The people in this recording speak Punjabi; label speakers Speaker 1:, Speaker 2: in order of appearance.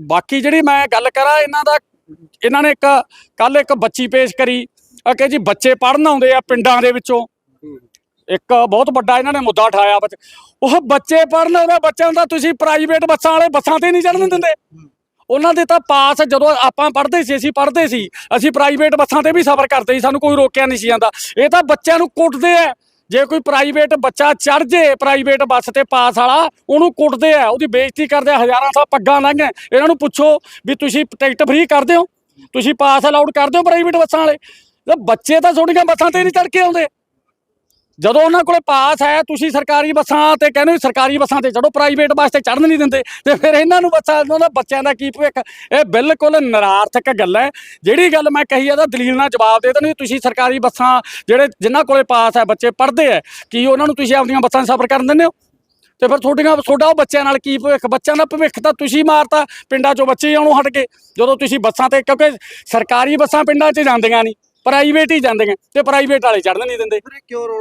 Speaker 1: ਬਾਕੀ ਜਿਹੜੀ ਮੈਂ ਗੱਲ ਕਰਾਂ, ਇਹਨਾਂ ਦਾ, ਇਹਨਾਂ ਨੇ ਇੱਕ ਕੱਲ ਇੱਕ ਬੱਚੀ ਪੇਸ਼ ਕਰੀ। ਆ ਕਿ ਜੀ, ਬੱਚੇ ਪੜਨ ਆਉਂਦੇ ਆ ਪਿੰਡਾਂ ਦੇ ਵਿੱਚੋਂ। ਇੱਕ ਬਹੁਤ ਵੱਡਾ ਇਹਨਾਂ ਨੇ ਮੁੱਦਾ ਉਠਾਇਆ ਬੱਚ- ਉਹ ਬੱਚੇ ਪੜਨ ਆਉਂਦੇ ਬੱਚਿਆਂ ਦਾ ਤੁਸੀਂ ਪ੍ਰਾਈਵੇਟ ਬੱਸਾਂ ਵਾਲੇ ਬੱਸਾਂ ਤੇ ਨਹੀਂ ਚੜਨ ਦਿੰਦੇ। ਉਹਨਾਂ ਦੇ ਤਾਂ ਪਾਸ ਜਦੋਂ ਆਪਾਂ ਪੜ੍ਹਦੇ ਸੀ, ਅਸੀਂ ਪੜ੍ਹਦੇ ਸੀ, ਅਸੀਂ ਪ੍ਰਾਈਵੇਟ ਬੱਸਾਂ ਤੇ ਵੀ ਸਫ਼ਰ ਕਰਦੇ ਸੀ, ਸਾਨੂੰ ਕੋਈ ਰੋਕਿਆ ਨਹੀਂ ਸੀ ਜਾਂਦਾ। ਇਹ ਤਾਂ ਬੱਚਿਆਂ ਨੂੰ ਕੁੱਟਦੇ ਆ। ਜੇ ਕੋਈ ਪ੍ਰਾਈਵੇਟ ਬੱਚਾ ਚੜ ਜੇ ਪ੍ਰਾਈਵੇਟ ਬੱਸ ਤੇ ਪਾਸ ਵਾਲਾ, ਉਹਨੂੰ ਕੁੱਟਦੇ ਆ, ਉਹਦੀ ਬੇਇੱਜ਼ਤੀ ਕਰਦੇ ਆ, ਹਜ਼ਾਰਾਂ ਸਾਲ ਪੱਗਾਂ ਲੰਘੇ ਇਹਨਾਂ ਨੂੰ ਪੁੱਛੋ ਵੀ ਤੁਸੀਂ ਟਿਕਟ ਫ੍ਰੀ ਕਰਦੇ ਹੋ? ਤੁਸੀਂ ਪਾਸ ਅਲਾਉਡ ਕਰਦੇ ਹੋ ਪ੍ਰਾਈਵੇਟ ਬੱਸਾਂ ਵਾਲੇ? ਤੇ ਬੱਚੇ ਤਾਂ ਤੁਹਾਡੀਆਂ ਬੱਸਾਂ ਤੇ ਨਹੀਂ ਚੜ ਕੇ ਆਉਂਦੇ। ਜਦੋਂ ਉਹਨਾਂ ਕੋਲੇ ਪਾਸ ਹੈ, ਤੁਸੀਂ ਸਰਕਾਰੀ ਬੱਸਾਂ ਤੇ ਕਹਿੰਦੇ ਹੋ ਸਰਕਾਰੀ ਬੱਸਾਂ ਤੇ ਚੜੋ ਪ੍ਰਾਈਵੇਟ ਬੱਸ ਤੇ ਚੜਨ ਨਹੀਂ ਦਿੰਦੇ। ਤੇ ਫਿਰ ਇਹਨਾਂ ਨੂੰ ਬੱਸਾਂ, ਉਹਨਾਂ ਦਾ ਬੱਚਿਆਂ ਦਾ ਕੀ ਭਵਿੱਖ? ਇਹ ਬਿਲਕੁਲ ਨਿਰਾਰਥਕ ਗੱਲ ਹੈ। ਜਿਹੜੀ ਗੱਲ ਮੈਂ ਕਹੀ ਆ ਤਾਂ ਦਲੀਲ ਨਾਲ ਜਵਾਬ ਦੇ ਦੇਣੀ ਤੁਸੀਂ ਸਰਕਾਰੀ ਬੱਸਾਂ ਜਿਹੜੇ ਜਿਨ੍ਹਾਂ ਕੋਲੇ ਪਾਸ ਹੈ, ਬੱਚੇ ਪੜ੍ਹਦੇ ਆ ਕੀ ਉਹਨਾਂ ਨੂੰ ਤੁਸੀਂ ਆਪਣੀਆਂ ਬੱਸਾਂ 'ਚ ਸਫ਼ਰ ਕਰਨ ਦਿੰਦੇ ਹੋ? ਤੇ ਫਿਰ ਤੁਹਾਡੀਆਂ, ਤੁਹਾਡਾ ਉਹ ਬੱਚਿਆਂ ਨਾਲ ਕੀ ਭਵਿੱਖ? ਬੱਚਿਆਂ ਦਾ ਭਵਿੱਖ ਤਾਂ ਤੁਸੀਂ ਮਾਰਤਾ, ਪਿੰਡਾਂ 'ਚੋਂ ਬੱਚੇ ਆਉਣੋਂ ਹਟ ਕੇ। ਜਦੋਂ ਤੁਸੀਂ ਬੱਸਾਂ ਤੇ, ਕਿਉਂਕਿ ਸਰਕਾਰੀ ਬੱਸਾਂ ਪਿੰਡਾਂ 'ਚ ਜਾਂਦੀਆਂ ਨਹੀਂ ਪ੍ਰਾਈਵੇਟ ਹੀ ਜਾਂਦੀਆਂ, ਤੇ ਪ੍ਰਾਈਵੇਟ ਵਾਲੇ ਚੜਨ ਨਹੀਂ ਦਿੰਦੇ।
Speaker 2: ਫਿਰ ਕਿਉਂ ਰੌਲਾ